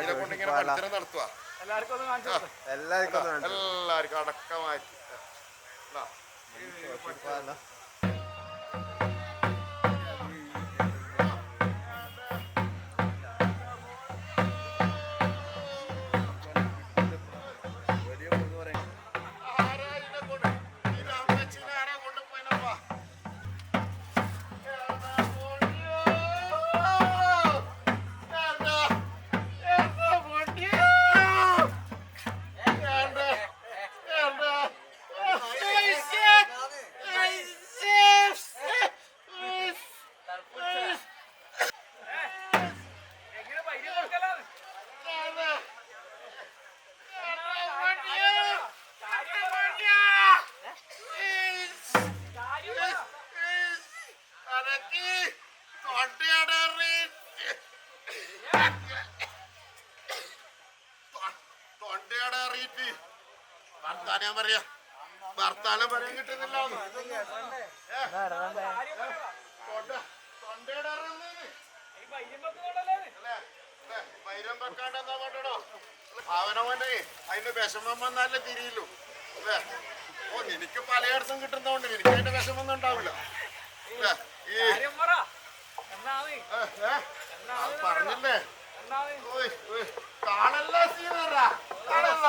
ഇതിനെ ഇങ്ങനെ മത്സരം നടത്തുക എല്ലാവർക്കും ഒന്ന് കാണിച്ചു കൊടുക്ക്. എല്ലാവർക്കും ഒന്ന് എല്ലാവർക്കും അടക്കമായിട്ട്. വർത്താനം പറയാ വർത്താനം പറയാൻ കിട്ടുന്നില്ല അവനവനെ അതിന്റെ വിഷമം വന്നാലേ തിരിയുള്ളൂ. അല്ലേ? ഓ നിനക്ക് പലയിടത്തും കിട്ടുന്നതുകൊണ്ട് എനിക്ക് അതിന്റെ വിഷമൊന്നും ഉണ്ടാവില്ല. ഈ പറഞ്ഞില്ലേ? കാണല്ല സീനറ. കാണല്ല.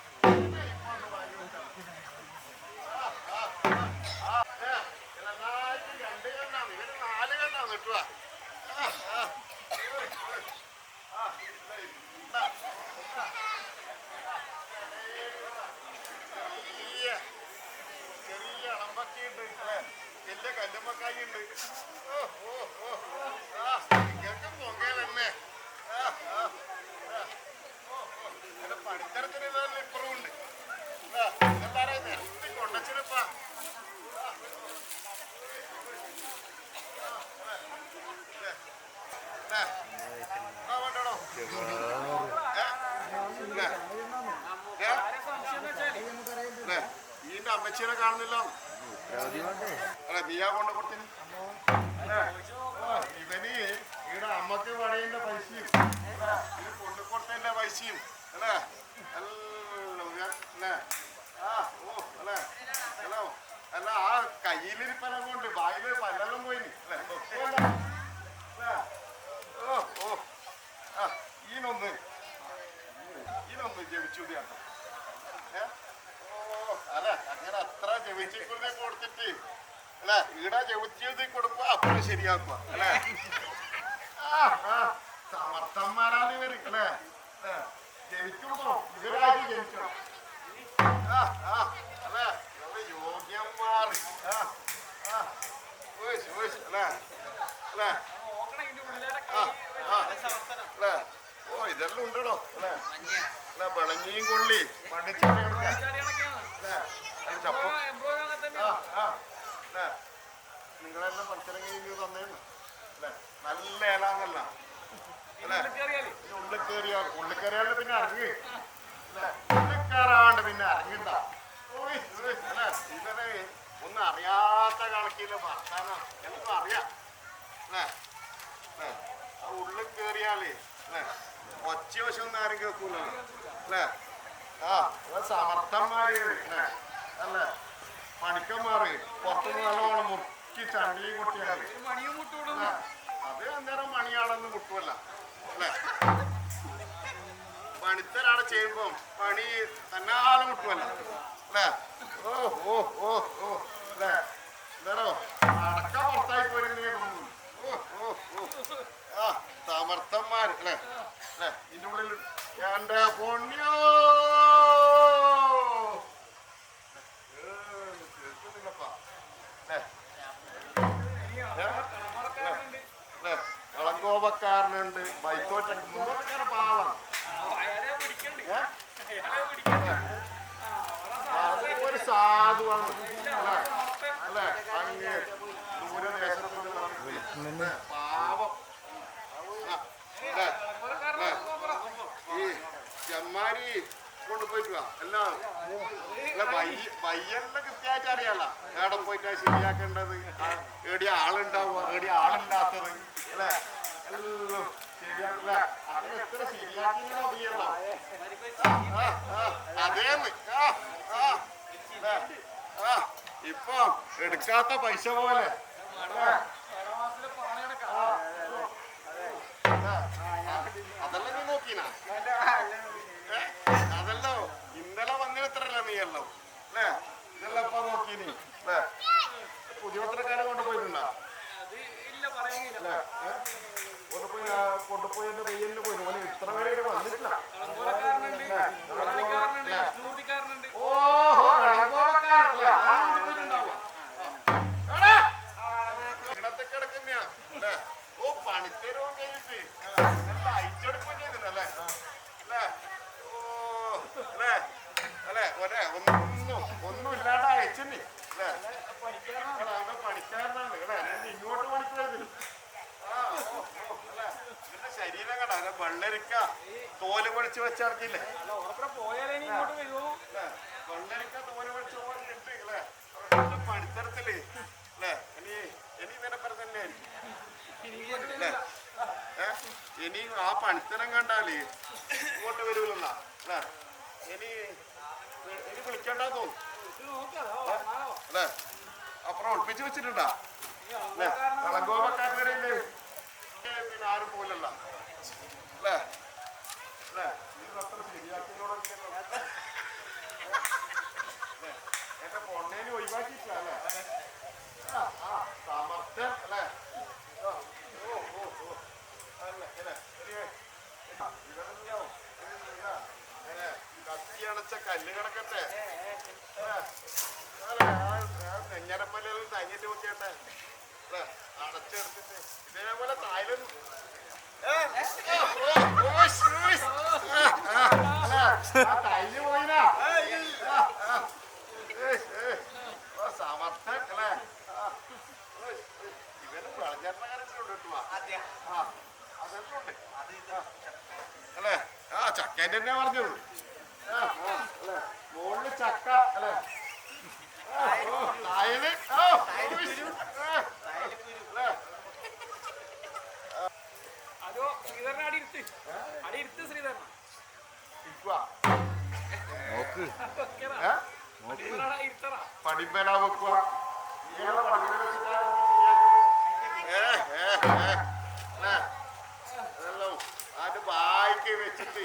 ഉണ്ട് ആ ഇതെന്താ നിരത്തി കൊണ്ടച്ചിനപ്പാ ഈന്റെ അമ്മച്ചീനെ കാണുന്നില്ല അല്ല നീയാ കൊണ്ട് കൊടുത്തിന് ഇവന് ഇവിടെ അമ്മയ്ക്ക് പടയേണ്ട പൈസയും കൊണ്ടു കൊടുത്തതിന്റെ പൈസയും അല്ലേ അല്ലേ ആ ഓ അല്ലേ ഹലോ അല്ല ആ കയ്യിലിരിപ്പലം കൊണ്ട് വായിൽ പല്ലെല്ലാം പോയിന് അല്ലേ തൊപ്പല്ല. അല്ലേ? ഓ ഓ ആ ഈനൊന്ന് ഈനൊന്ന് ജപിച്ചു ഓ, അല്ല? അങ്ങനെ അത്ര ജപിച്ചിക്കുള്ള കൊടുത്തിട്ട് അല്ല? ഈട ജപിച്ചത് കൊടുക്കുക അപ്പോൾ ശരിയാക്കുക അല്ലേ? സമർത്ഥന്മാരാണ് ഇവർ അല്ലേ? ഏ, ജപിക്കുമ്പോ ഇവരായിട്ട് ജപിക്കണം അല്ലേ? യോഗ്യന്മാർ. അല്ലേ? അല്ലേ? അല്ലേ? ഓ ഇതെല്ലാം അല്ലേ? അല്ല വിളഞ്ഞിയും കൊള്ളി. അല്ല? ചപ്പ നിങ്ങളെല്ലാം മത്സരം കഴിഞ്ഞ് തന്നേന്ന്. അല്ലേ? നല്ല ഏലാന്നല്ല. ഉള്ളിൽ കയറിയാൽ ഉള്ളിൽ കയറിയാൽ പിന്നെ ഇറങ്ങി ഉള്ളിൽ കയറാണ്ട് പിന്നെ ഇറങ്ങിണ്ട ഇവനെ ഒന്നും അറിയാത്ത കണക്കിൽ വർത്താനം എനിക്കും അറിയാം. അല്ലേ? ആ ഉള്ളിൽ കയറിയാലേ അല്ലേ? ഒച്ച വശമൊന്നും ആരും കേൾക്കൂലല്ലോ അല്ലേ? ആ സമർത്ഥന്മാര് അല്ലേ? അല്ലേ പണിക്കന്മാര് പുറത്തുനിന്ന് നല്ലോണം മുറുക്കി ചണ്ടിയും കുട്ടിയാണ്? അത് അന്നേരം മണിയാണെന്ന് മുട്ടുമല്ല അല്ലേ? പണിത്തരാടെ ചെയ്യുമ്പോ പണി തന്നാലും മുട്ടുമല്ല അല്ലേ? ഓ ഓ ഓ ഓ. അല്ലേ? എന്താണോ അടക്ക പുറത്തായി പോരുന്നേ ഓ ഓ ഓ. ആ സമർത്ഥന്മാര് അല്ലേ? അല്ലേ? ഇതിന്റെ ഉള്ളിൽ എന്റെ പൊണ്യോ കളങ്കോപക്കാരനുണ്ട്. ബൈക്കോറ്റ പാവാണ് ഒരു സാധുവാണ്. അല്ലേ? അല്ലേ? അങ്ങ് ദൂരദേശത്തുള്ള ഈ ചെമ്മാരി കൊണ്ടുപോയിട്ട് വാ എല്ലാം വയ്യല്ല കൃത്യമായിട്ട് അറിയാലോ എവിടെ പോയിട്ടാ ശരിയാക്കേണ്ടത് ഏടി ആളുണ്ടാവുക ഏടി ആളില്ലാത്തത് അല്ലേ എല്ലാം ശരിയാക്കില്ല അത് എത്ര ശരിയാക്കിയാണോ അറിയണോ അതേന്ന് ഇപ്പൊ എടുക്കാത്ത പൈസ പോലെ കാണിക്കണ അതല്ലോ. ഇന്നലെ വന്നിടത്തല്ല നീയല്ലോ അല്ലേ? ഇന്നലെ അപ്പൊ നോക്കിനി പുതിയോട്ടക്കാരെ കൊണ്ടുപോയിട്ടുണ്ടോ? കൊണ്ടുപോയി കൊണ്ടുപോയി എന്റെ പയ്യനിൽ പോയി ഓനെ കിട്ടി മതി ഇങ്ങോട്ട് വരൂലെന്നാ അല്ലേ? ഇനി ഇനി വിളിക്കണ്ട തോന്നും അല്ലേ? അപ്പുറം ഒളിപ്പിച്ച് വെച്ചിട്ടുണ്ടാ? അല്ലേ? കളങ്കോപക്കാരനല്ലേ പിന്നെ ആരും പോലല്ല അല്ലേ? അല്ലേ? അത്ര ശരിയാക്കിയോടൊക്കെ എന്റെ പൊണ്ണേനെ ഒഴിവാക്കിയിട്ടില്ല അല്ലേ? ആ സമർത്ഥൻ അല്ലേ? ഓ ഓ ഓ. അല്ലേ അല്ലേ? കത്തിയണച്ച കല്ല് കിടക്കട്ടെ നെഞ്ഞരപ്പല്ലിൽ തങ്ങിട്ട് നോക്കിയട്ടെ അടച്ചെടുത്തിട്ട് ഇതേപോലെ തായ്ലൻഡ് എന്റെ തന്നെ പറഞ്ഞത് മുകളിൽ ചക്ക അല്ലേ? തായൽ അതോ ശ്രീധരനെ അടി ഇരുത്ത്. അടി ഇരുത്ത് ശ്രീധരൻ പണിപ്പനാ വെക്കുക അത് വായിക്ക് വെച്ചിട്ട്.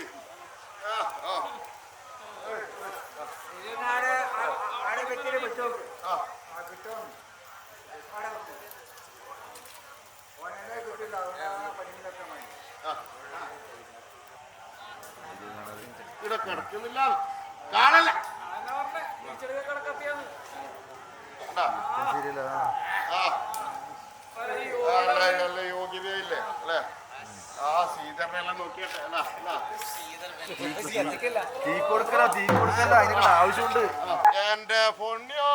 ഇവിടെ കിടക്കുന്നില്ല. കാണല യോഗ്യതയില്ലേ? അല്ലേ? തീ കൊടുക്കല തീ കൊടുക്കല അതിനുള്ള ആവശ്യമുണ്ട്. എന്റെ പൊണ്ണിയോ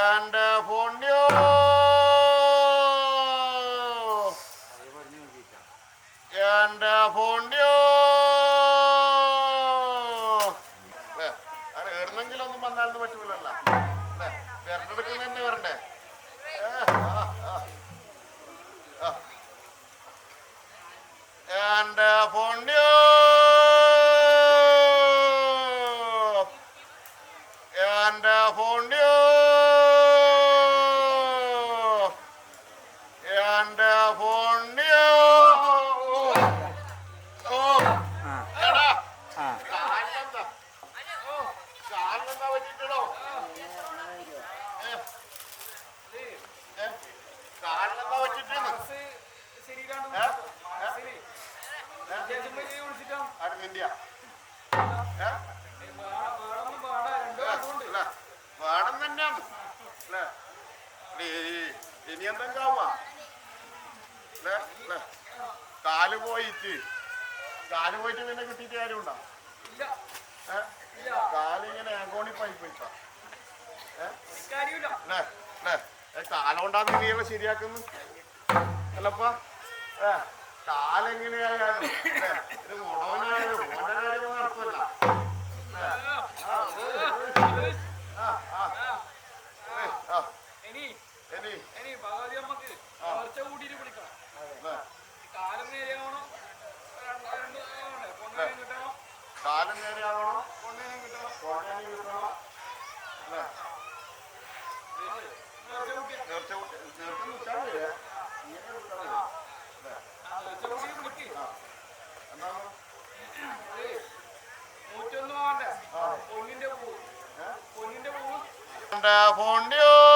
എന്റെ പൊണ്ണിയോ പിന്നെ കിട്ടിയിട്ട് കാര്യമുണ്ടോ? കാലിങ്ങനെ അങ്കോണി പൈപ്പ് കാലോണ്ടാ നീ ശരിയാക്കുന്നു. അല്ലപ്പാ. കാലെങ്ങനെയായാലും wonderful you.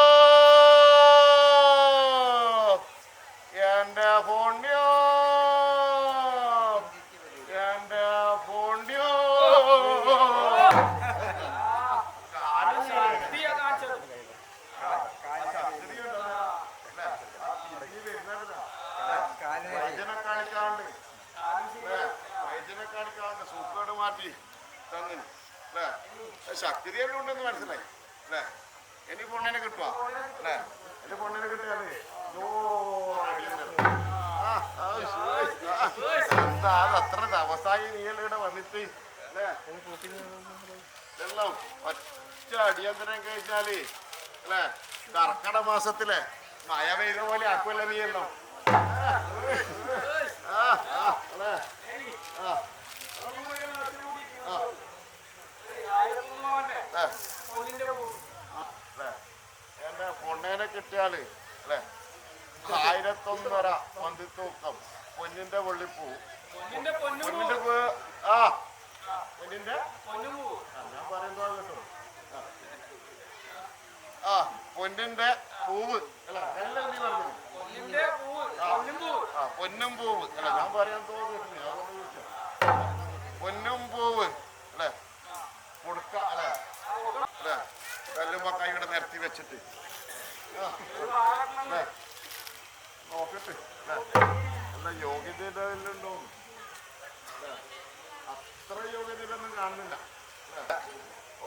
മാസത്തിൽ. മഴ പെയ്ത പോലെ ആക്കുമല്ല എന്നോ. എന്റെ പൊണ്ണേനെ കിട്ടിയാൽ അല്ലേ? ആയിരത്തൊന്നര പന്തിത്തൂക്കം പൊന്നിന്റെ വെള്ളിപ്പൂ പൊന്നിന്റെ പൂ. ആ. പൊന്നിന്റെ? ഞാൻ പറയുന്നത് ആ പൊന്നിന്റെ പൂവ്. പൊന്നും പൂവ്. അല്ല ഞാൻ പറയാൻ തോന്നുന്നു പൊന്നും പൂവ്. അല്ലേ? കൊടുക്ക അല്ലേ? അല്ലേ? കല്ലുമ്പോ കൈ ഇവിടെ നിരത്തി വെച്ചിട്ട്. നോക്കട്ടെ അല്ല? യോഗ്യത ഉണ്ടോ അത്ര യോഗ്യതയിലൊന്നും കാണുന്നില്ല.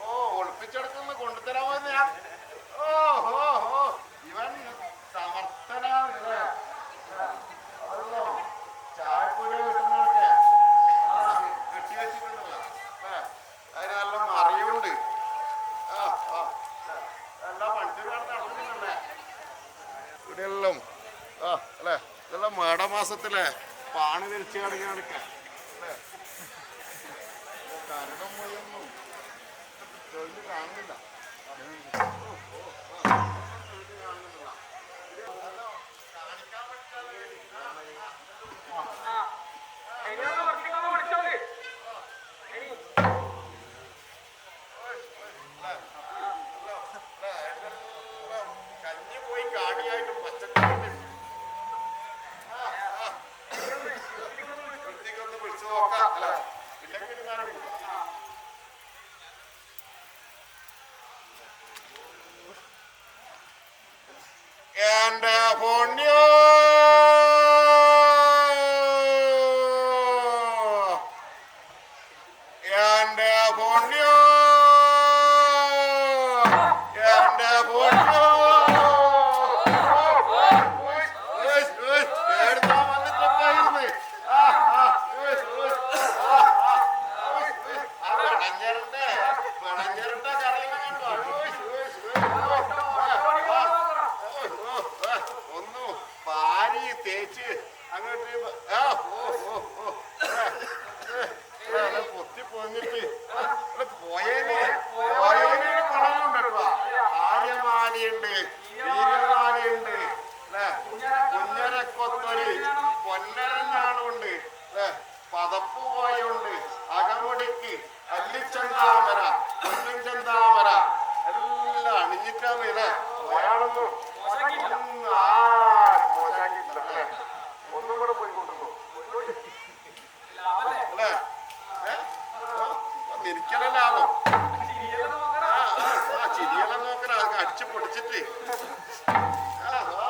ഓ ഒളിപ്പിച്ചെടുക്കുന്ന കൊണ്ടുതരാമോ ഞാൻ. County Kanda Ponya. എനിക്കല്ല ലാഭം. ആ, ചിരിയെല്ലാം നോക്കണ അടിച്ചു പൊടിച്ചിട്ട് ആ, ആ.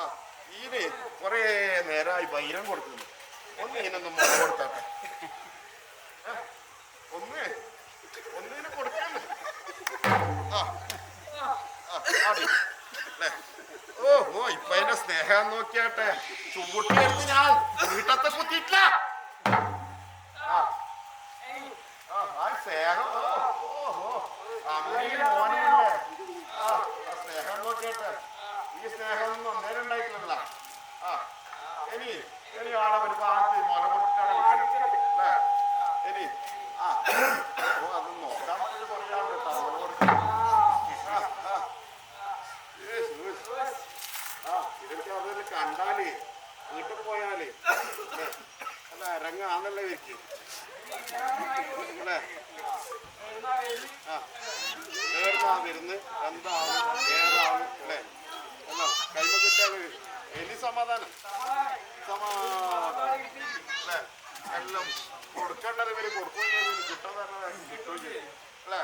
ആ ഈന് കുറേ നേരമായി ബൈരം കൊടുക്കുന്നു. ഒന്ന് ഇതിനൊന്നും കൊടുത്താട്ടെ. ഒന്ന് ഒന്നിനെ കൊടുക്കുന്നു ആ? ഓ ഓ ഇപ്പൊ എന്റെ സ്നേഹം നോക്കിയാട്ടെ. ചുവട്ടി എടുത്ത് ഞാൻ വീട്ടത്തെ കുത്തിയിട്ടില്ല. സ്നേഹം. ഓ, ഓ. അമ്മയും? ആ, ആ സ്നേഹം നോക്കിയിട്ട്. ഈ സ്നേഹമൊന്നും അന്നേരം ഉണ്ടായിട്ടില്ല ആ ഇനി ഇനി ഒരു ഭാഗത്ത് മുല കൊടുക്കാണ് ഇനി ആ അത് നോക്കാൻ മുല കൊടുക്കാൻ ആ, കണ്ടാൽ വീട്ടിൽ പോയാലേ. ല്ലേ? അല്ല ഇറങ്ങാന്നല്ലേ വെച്ച് അല്ലേ? ആ. വരുന്നത് എന്താ ഏതാണ് അല്ലേ എല്ലാം കൈമ കിട്ടിയാൽ ഇനി സമാധാനം. സമാധാനം. എല്ലാം കൊടുക്കേണ്ട ഇവർ കൊടുക്കുകയും ചെയ്തു. കിട്ടുന്നത് കിട്ടുകയും ചെയ്തു അല്ലേ?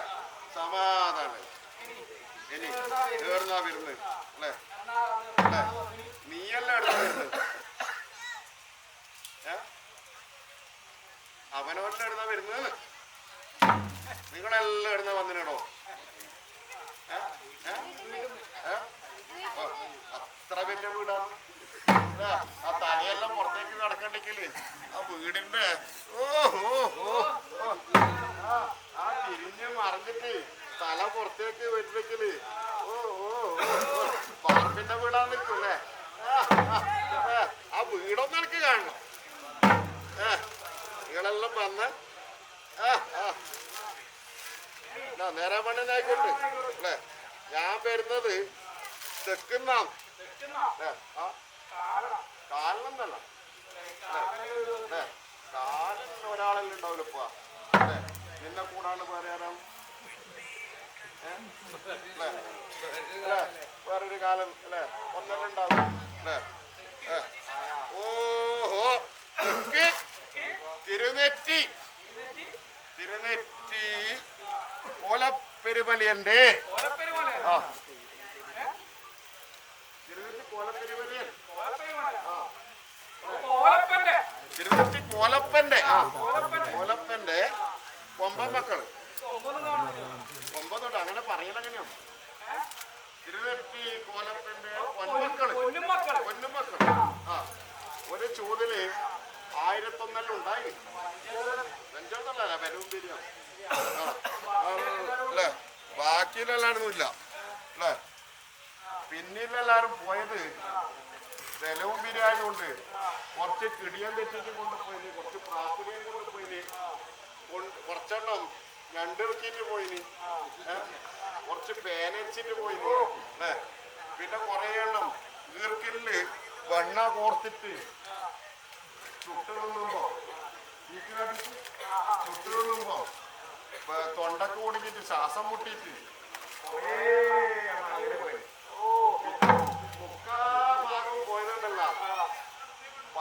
സമാധാനം. ഇനി ഏർന്നാ വരുന്നത്. അല്ലേ? അല്ലേ? നീയല്ല എടുത്ത വരുന്നത്? വരുന്നത് നിങ്ങളെല്ലാം ഇടുന്ന വന്നിനോ അത്ര വലിയ വീടാണ് ഇതാ, ആ തലയെല്ലാം പുറത്തേക്ക് ആ വീടിന്റെ ഓ ഓ ഓ. ഓ. ആ, തിരിഞ്ഞ് മറിഞ്ഞിട്ട് തല പുറത്തേക്ക് വെട്ടിവെക്കൽ ഓ ഓ. പാർപ്പിന്റെ വീടാന്ന് നിൽക്കൂല്ലേ ആ, വീടൊന്നും എനിക്ക് കാണണം. ഏ, നിങ്ങളെല്ലാം വന്ന് നേരെ മണ്ണിനായിക്കോട്ടെ അല്ലേ? ഞാൻ വരുന്നത് തെക്കുന്നാണ്. അല്ലേ? എന്നല്ല. കാലിന് ഒരാളല്ലേ ഉണ്ടാവില്ല ഇപ്പൊ. അല്ലേ? നിന്നെ കൂടാണ്ട് അല്ലേ? വേറൊരു കാലം അല്ലേ? ഒന്നല്ല ഉണ്ടാവും അല്ലേ? ഓഹോ. തിരുനെറ്റി. തിരുനെറ്റി. കോലപ്പെരുമലിയന്റെ. ആ. തിരുനെറ്റി കോലപ്പെരുമലിയൻ. ആ. തിരുനെറ്റി കോലപ്പന്റെ ആ കോലപ്പന്റെ മക്കൾ. ഒമ്പതും കാണുന്നില്ല. ഒമ്പതുണ്ട് അങ്ങനെ പറയലെങ്ങനെയാണ് തിരുനെറ്റി കോലപ്പന്റെ പൊന്മക്കൾ പൊന്നും മക്കൾ. പൊന്നുമക്കൾ ആ ഒരു ചൂതിൽ ആയിരത്തൊന്നെല്ലാം ഉണ്ടായി. അഞ്ചോന്നല്ല വരവും ബിരിയാണി അല്ലേ? ബാക്കിയിലെല്ലായിരുന്നില്ല അല്ലേ? പിന്നിലെല്ലാരും പോയത് ബിരിയാണി ഉണ്ട് കുറച്ച് കിടിയം തെറ്റിട്ട് കൊണ്ടുപോയിന് കുറച്ച് പ്രാപ്പുരിയും കൊണ്ടുപോയിന്. കൊണ്ട് കുറച്ചെണ്ണം ഞണ്ടിറക്കിയിട്ട് പോയിന്? കുറച്ച് പേനച്ചിട്ട് പോയിന്. പിന്നെ കുറേ എണ്ണം ഈർക്കലിൽ വെണ്ണ കോർത്തിട്ട് ചുട്ടുകൊള്ളുമ്പോ വ- തൊണ്ടക്ക് കുടുങ്ങിയിട്ട് ശ്വാസം മുട്ടിട്ട് കുറേ എണ്ണം അങ്ങനെ പോയി. പിന്നെ മുക്കാ ഭാഗം പോയതുണ്ടല്ല പട്ടന്മാര് വടിയെടുത്ത് ഒച്ച കെട്ടിട്ട് ആ, അതെ നിലം വിണ്ടുകീറുന്ന ആൾക്കെ ആ എത്ര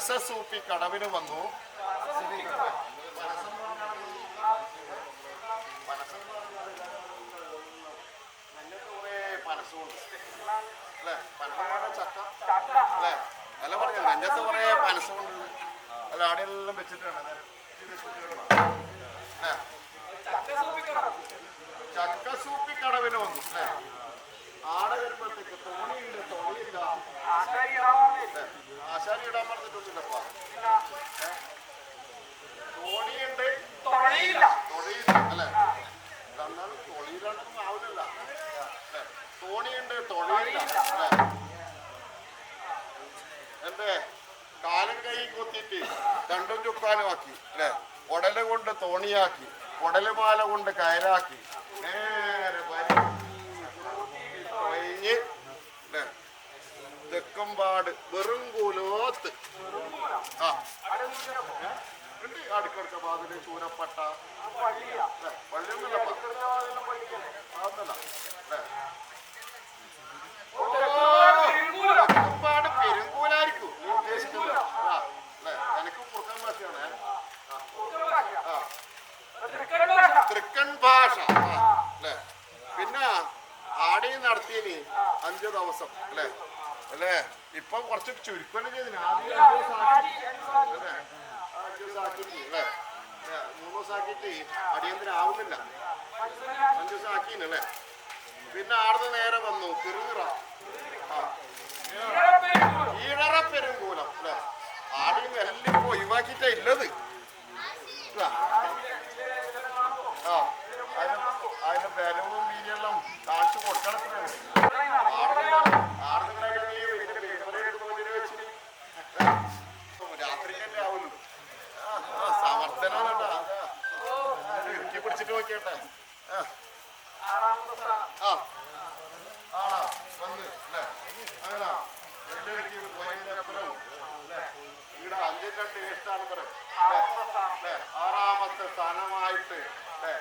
പനസ സൂപ്പി കടവിന് വന്നു. അല്ലേ പറഞ്ഞു നെഞ്ചത്ത് കുറേ പനസുണ്ട് അല്ല അവിടെയെല്ലാം വെച്ചിട്ടാണ് ചക്ക സൂപ്പി കടവിന് വന്നു അല്ലേ ആടെ വരുമ്പോഴത്തേക്ക് തോണിയില്ല തോണിയില്ല ആശാരി ഇടാൻ തോണിയുണ്ട് തൊഴിയില്ല എന്റെ കാലും കൈ കുത്തിയിട്ട് രണ്ടും ചുക്കാനും ആക്കി അല്ലേ? ഉടൽ കൊണ്ട് തോണിയാക്കി. ഉടലുമാല കൊണ്ട് കയറാക്കി. നേരെ കഴിഞ്ഞ് അല്ലേ? തെക്കുംപാട് വെറും കൂലോത്ത്? ഉണ്ട് അടുക്കടുക്ക വാതിൽ ചൂരപ്പട്ട. അല്ലേ? ഓ, തെക്കുംപാട് പെരുങ്കൂലായിരിക്കും നീ ഉദ്ദേശിക്കുന്നത് ആ അല്ലേ എനിക്ക് കുറുക്കൻ ഭാഷയാണ് തൃക്കൻ ഭാഷ അല്ലേ പിന്നെ ആടി നടത്തിയനി അഞ്ചു ദിവസം അല്ലേ അല്ലേ? ഇപ്പൊ കുറച്ച് ചുരുക്കം ചെയ്തിന് അല്ലേ? മൂന്ന് അടിയന്തരം ആവുന്നില്ല അഞ്ചു ദിവസം പിന്നെ ആടുന്ന് നേരെ വന്നു തിരുനിറ. ഈഴറ പെരുങ്കൂലം അല്ലേ? ആടിയും എല്ലാം ഇപ്പൊ ഒഴിവാക്കിയിട്ടാ ഇല്ലത്. ഇല്ല. ആ. അതിന് അതിന്റെ ബലവും മീനെല്ലാം കാണിച്ചു കൊടുക്കണം രാത്രിക്കല്ലേ ആവുള്ളൂ ആ, ആ, സമർത്ഥനാണ് കേട്ടോ അതാ. പിടിച്ചിട്ട് നോക്കിയട്ടെ ആ. ആറാമത്തെ സ്ഥാനമായിട്ട് അല്ലേ?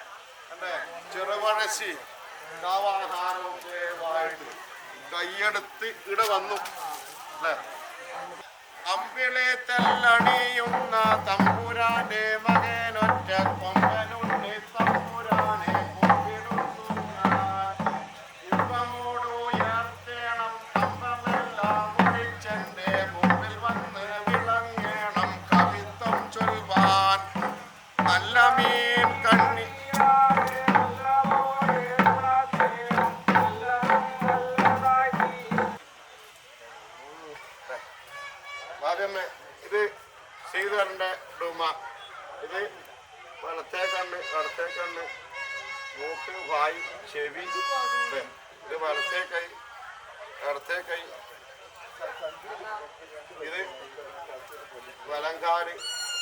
ചെറുപഴശ്ശി കാവാഹാരവും ദയവായിട്ട് കൈയെടുത്ത് വന്നു അല്ലേ? അമ്പിളി തെല്ലണിയുന്ന തമ്പുരാന്റെ മകനൊറ്റ കൊമ്പനുണ്ണി നല്ല മീൻ കണ്ണി ആദ്യമേ ഇത് ശ്രീധരന്റെ ഡുമ ഇത് വലത്തേ കണ്ണ് വലത്തേ കണ്ണ് മൂക്ക് വായ് ചെവി. ഇത് വലത്തേ കൈ ഇടത്തേ കൈ ഇത് വലങ്കാൽ.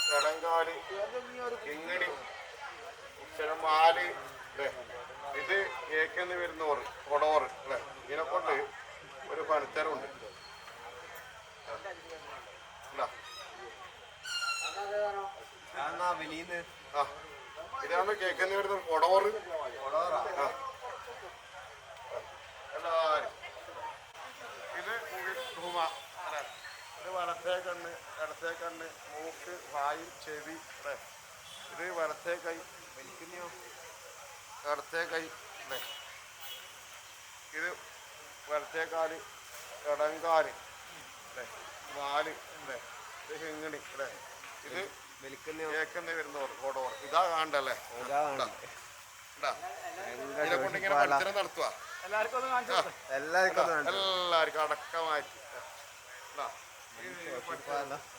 ഇടങ്കാൽ കിങ്ങിണി ചിലമാൽ അല്ലേ ഇത് ഏക്കെന്ന് വരുന്ന ഓറ് കൊടോറ് അല്ലേ ഇതിനെ കൊണ്ട് ഒരു പണിത്തരമുണ്ട്. ആ. ഇതാണ് കേക്കെന്ന് വരുന്ന കൊടോറ്. ആ. ഇത് ധൂമ അല്ലേ ഇത് വലത്തേ കണ്ണ് ഇടത്തേ കണ്ണ് മൂക്ക് വായു ചെവി അല്ലേ ഇത് വലത്തേ കൈ വലിക്കുന്നോ ഇടത്തേ കൈ അല്ലേ ഇത് വലത്തേ കാൽ ഇടങ്കാൽ അല്ലേ നാല് അല്ലേ ഇത് ഹിങ്ങണി അല്ലേ ഇത് കേക്കെന്ന് വരുന്ന ഓടോർ ഇതാ കാണണ്ടല്ലേ ഇതാ. ഇതാ. ഇതിനെ കൊണ്ട് ഇങ്ങനെ മത്സരം നടത്തുക എല്ലാവർക്കും ഒന്ന് കാണിച്ചു കൊടുക്ക്. എല്ലാവർക്കും എല്ലാവർക്കും അടക്കമായിട്ട് ഇതാ. ഇത്